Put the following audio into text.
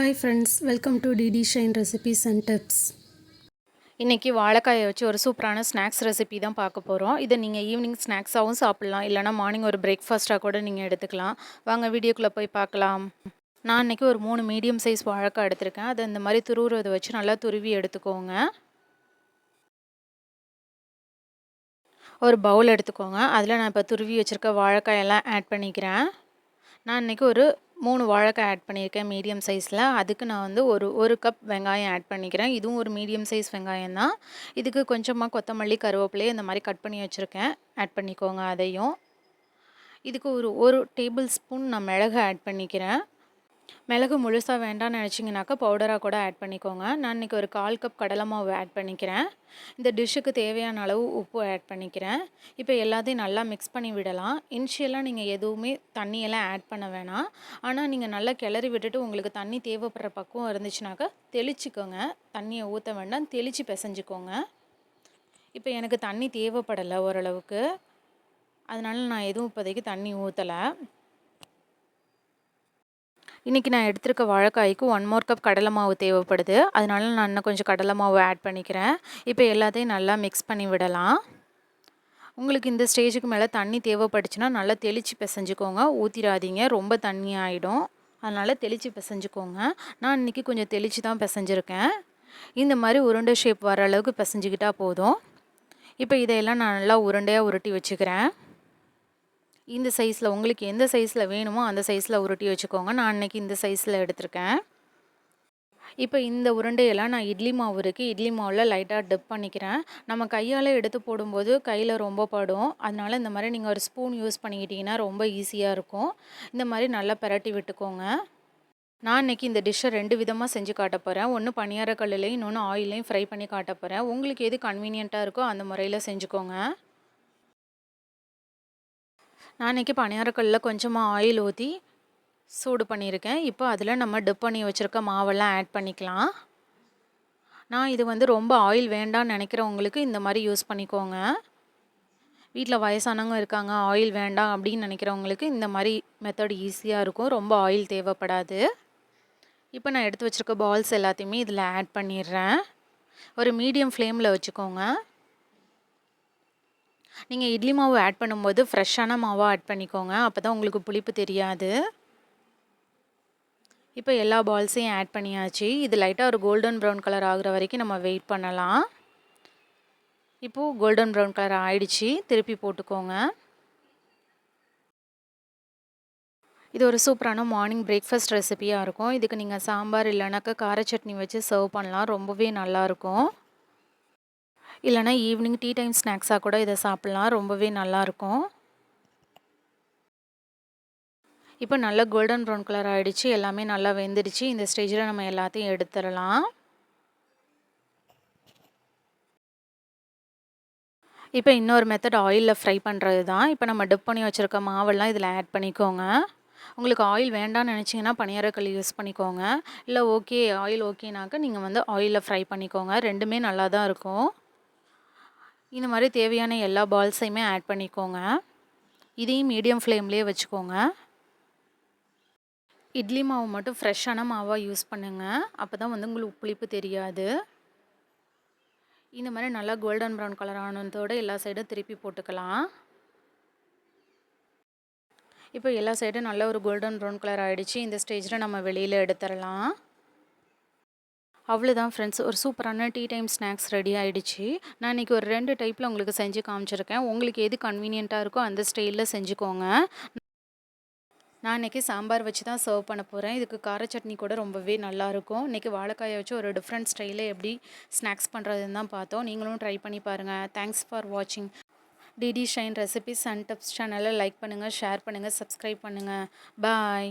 Hi friends welcome to DD shine recipes and tips இன்றைக்கி வாழைக்காயை வச்சு ஒரு சூப்பரான ஸ்நாக்ஸ் ரெசிபி தான் பார்க்க போகிறோம் இதை நீங்கள் ஈவினிங் ஸ்நாக்ஸாகவும் சாப்பிட்லாம். இல்லைனா மார்னிங் ஒரு பிரேக்ஃபாஸ்ட்டாக கூட நீங்கள் எடுத்துக்கலாம். வாங்க வீடியோக்குள்ளே போய் பார்க்கலாம். நான் இன்றைக்கி ஒரு மூணு மீடியம் சைஸ் வாழைக்காய் எடுத்திருக்கேன். அதை இந்த மாதிரி துருவுறதை வச்சு நல்லா துருவி எடுத்துக்கோங்க. ஒரு பவுல் எடுத்துக்கோங்க. அதில் நான் இப்போ துருவி வச்சுருக்க வாழைக்காயெல்லாம் ஆட் பண்ணிக்கிறேன். நான் இன்றைக்கி ஒரு மூணு வாழைக்காய் ஆட் பண்ணியிருக்கேன் மீடியம் சைஸில் அதுக்கு நான் வந்து ஒரு ஒரு கப் வெங்காயம் ஆட் பண்ணிக்கிறேன். இதுவும் ஒரு மீடியம் சைஸ் வெங்காயம் தான். இதுக்கு கொஞ்சமாக கொத்தமல்லி கருவேப்பிலையே இந்த மாதிரி கட் பண்ணி வச்சுருக்கேன். ஆட் பண்ணிக்கோங்க அதையும். இதுக்கு ஒரு ஒரு டேபிள் ஸ்பூன் நான் மிளகு ஆட் பண்ணிக்கிறேன். மிளகு முழுசாக வேண்டாம்னு நினச்சிங்கனாக்கா பவுடராக கூட ஆட் பண்ணிக்கோங்க. நான் இன்றைக்கி ஒரு கால் கப் கடலை மாவு ஆட் பண்ணிக்கிறேன். இந்த டிஷ்ஷுக்கு தேவையான அளவு உப்பு ஆட் பண்ணிக்கிறேன். இப்போ எல்லாத்தையும் நல்லா மிக்ஸ் பண்ணி விடலாம். இனிஷியலாக நீங்கள் எதுவுமே தண்ணியெல்லாம் ஆட் பண்ண வேணாம். ஆனால் நீங்கள் நல்லா கிளறி விட்டுட்டு உங்களுக்கு தண்ணி தேவைப்படுற பக்குவம் இருந்துச்சுனாக்கா தெளிச்சிக்கோங்க. தண்ணியை ஊற்ற வேண்டாம். தெளித்து பிசைஞ்சிக்கோங்க. இப்போ எனக்கு தண்ணி தேவைப்படலை ஓரளவுக்கு. அதனால் நான் எதுவும் இப்போதைக்கு தண்ணி ஊற்றலை இன்றைக்கி நான் எடுத்திருக்க வாழைக்காய்க்கு ஒன் மோர் கப் கடலை மாவு தேவைப்படுது. அதனால நான் இன்னும் கொஞ்சம் கடலை மாவு ஆட் பண்ணிக்கிறேன். இப்போ எல்லாத்தையும் நல்லா மிக்ஸ் பண்ணி விடலாம். உங்களுக்கு இந்த ஸ்டேஜுக்கு மேலே தண்ணி தேவைப்பட்டுச்சுன்னா நல்லா தெளித்து பிசைஞ்சுக்கோங்க. ஊற்றிடாதீங்க ரொம்ப தண்ணி ஆகிடும் அதனால் தெளித்து பிசைஞ்சுக்கோங்க. நான் இன்றைக்கி கொஞ்சம் தெளித்து தான் பிசைஞ்சிருக்கேன். இந்த மாதிரி உருண்டை ஷேப் வர அளவுக்கு பிசைஞ்சிக்கிட்டால் போதும். இப்போ இதையெல்லாம் நான் நல்லா உருண்டையாக உருட்டி வச்சுக்கிறேன். இந்த சைஸில் உங்களுக்கு எந்த சைஸில் வேணுமோ அந்த சைஸில் உருட்டி வச்சுக்கோங்க. நான் அன்றைக்கி இந்த சைஸில் எடுத்திருக்கேன். இப்போ இந்த உருண்டையெல்லாம் நான் இட்லி மாவு இருக்குது இட்லி மாவில் லைட்டாக டிப் பண்ணிக்கிறேன். நம்ம கையால் எடுத்து போடும்போது கையில் ரொம்ப படும். அதனால் இந்த மாதிரி நீங்கள் ஒரு ஸ்பூன் யூஸ் பண்ணிக்கிட்டிங்கன்னா ரொம்ப ஈஸியாக இருக்கும். இந்த மாதிரி நல்லா பரட்டி விட்டுக்கோங்க. நான் இன்றைக்கி இந்த டிஷ்ஷை ரெண்டு விதமாக செஞ்சு காட்ட போகிறேன் ஒன்று பனியார இன்னொன்று ஆயிலையும் ஃப்ரை பண்ணி காட்ட போகிறேன் உங்களுக்கு எது கன்வீனியண்ட்டாக இருக்கோ அந்த முறையில் செஞ்சுக்கோங்க. நான் இன்றைக்கி பணியாரக்கல்லில் கொஞ்சமாக ஆயில் ஊற்றி சூடு பண்ணியிருக்கேன். இப்போ அதில் நம்ம டிப் பண்ணி வச்சுருக்க மாவெல்லாம் ஆட் பண்ணிக்கலாம். நான் இது வந்து ரொம்ப ஆயில் வேண்டாம்னு நினைக்கிறவங்களுக்கு இந்த மாதிரி யூஸ் பண்ணிக்கோங்க. வீட்டில் வயசானவங்க இருக்காங்க ஆயில் வேண்டாம் அப்படின்னு நினைக்கிறவங்களுக்கு இந்த மாதிரி மெத்தட் ஈஸியாக இருக்கும். ரொம்ப ஆயில் தேவைப்படாது. இப்போ நான் எடுத்து வச்சுருக்க பால்ஸ் எல்லாத்தையுமே இதில் ஆட் பண்ணிடுறேன். ஒரு மீடியம் ஃப்ளேமில் வச்சுக்கோங்க. நீங்கள் இட்லி மாவு ஆட் பண்ணும்போது ஃப்ரெஷ்ஷான மாவாக ஆட் பண்ணிக்கோங்க. அப்போ தான் உங்களுக்கு புளிப்பு தெரியாது. இப்போ எல்லா பால்ஸையும் ஆட் பண்ணியாச்சு. இது லைட்டாக ஒரு கோல்டன் ப்ரௌன் கலர் ஆகுற வரைக்கும் நம்ம வெயிட் பண்ணலாம். இப்போது கோல்டன் ப்ரௌன் கலர் ஆயிடுச்சு. திருப்பி போட்டுக்கோங்க. இது ஒரு சூப்பரான மார்னிங் பிரேக்ஃபாஸ்ட் ரெசிபியாக இருக்கும். இதுக்கு நீங்கள் சாம்பார் இல்லைனாக்கா கார சட்னி வச்சு சர்வ் பண்ணலாம். ரொம்பவே நல்லாயிருக்கும் இல்லைனா ஈவினிங் டீ டைம் ஸ்நாக்ஸாக கூட இதை சாப்பிட்லாம். ரொம்பவே நல்லாயிருக்கும். இப்போ நல்லா கோல்டன் ப்ரௌன் கலர் ஆகிடுச்சு எல்லாமே நல்லா வெந்துடுச்சு. இந்த ஸ்டேஜில் நம்ம எல்லாத்தையும் எடுத்துடலாம். இப்போ இன்னொரு மெத்தட் ஆயிலில் ஃப்ரை பண்ணுறது தான் இப்போ நம்ம டிப் பண்ணி வச்சுருக்க மாவெல்லாம் இதில் ஆட் பண்ணிக்கோங்க. உங்களுக்கு ஆயில் வேண்டாம்னு நினச்சிங்கன்னா பனியாரக்கல் யூஸ் பண்ணிக்கோங்க. இல்லை ஓகே ஆயில் ஓகேனாக்க நீங்கள் வந்து ஆயிலில் ஃப்ரை பண்ணிக்கோங்க. ரெண்டுமே நல்லா தான் இருக்கும். இந்த மாதிரி தேவையான எல்லா பால்ஸையுமே ஆட் பண்ணிக்கோங்க. இதையும் மீடியம் ஃப்ளேம்லேயே வச்சுக்கோங்க. இட்லி மாவு மட்டும் ஃப்ரெஷ்ஷான மாவாக யூஸ் பண்ணுங்கள் அப்போ தான் வந்து உங்களுக்கு புளிப்பு தெரியாது. இந்த மாதிரி நல்லா கோல்டன் ப்ரௌன் கலர் ஆனதோடு எல்லா சைடும் திருப்பி போட்டுக்கலாம். இப்போ எல்லா சைடும் நல்ல ஒரு கோல்டன் ப்ரௌன் கலர் ஆகிடுச்சு இந்த ஸ்டேஜில் நம்ம வெளியில் எடுத்துடலாம். அவ்வளோதான் ஃப்ரெண்ட்ஸ் ஒரு சூப்பரான டீ டைம் ஸ்நாக்ஸ் ரெடி ஆகிடுச்சு நான் இன்றைக்கி ஒரு ரெண்டு டைப்பில் உங்களுக்கு செஞ்சு காமிச்சிருக்கேன். உங்களுக்கு எது கன்வீனியண்ட்டாக இருக்கோ அந்த ஸ்டைலில் செஞ்சுக்கோங்க. நான் இன்றைக்கி சாம்பார் வச்சு தான் சர்வ் பண்ண போகிறேன் இதுக்கு கார சட்னி கூட ரொம்பவே நல்லாயிருக்கும் இன்றைக்கி வாழைக்காயை வச்சு ஒரு டிஃப்ரெண்ட் ஸ்டைலில் எப்படி ஸ்நாக்ஸ் பண்ணுறதுன்னு தான் பார்த்தோம். நீங்களும் ட்ரை பண்ணி பாருங்கள் தேங்க்ஸ் ஃபார் வாட்சிங் DD shine recipes and tips சேனலை லைக் பண்ணுங்கள் ஷேர் பண்ணுங்கள் சப்ஸ்கிரைப் பண்ணுங்கள் பாய்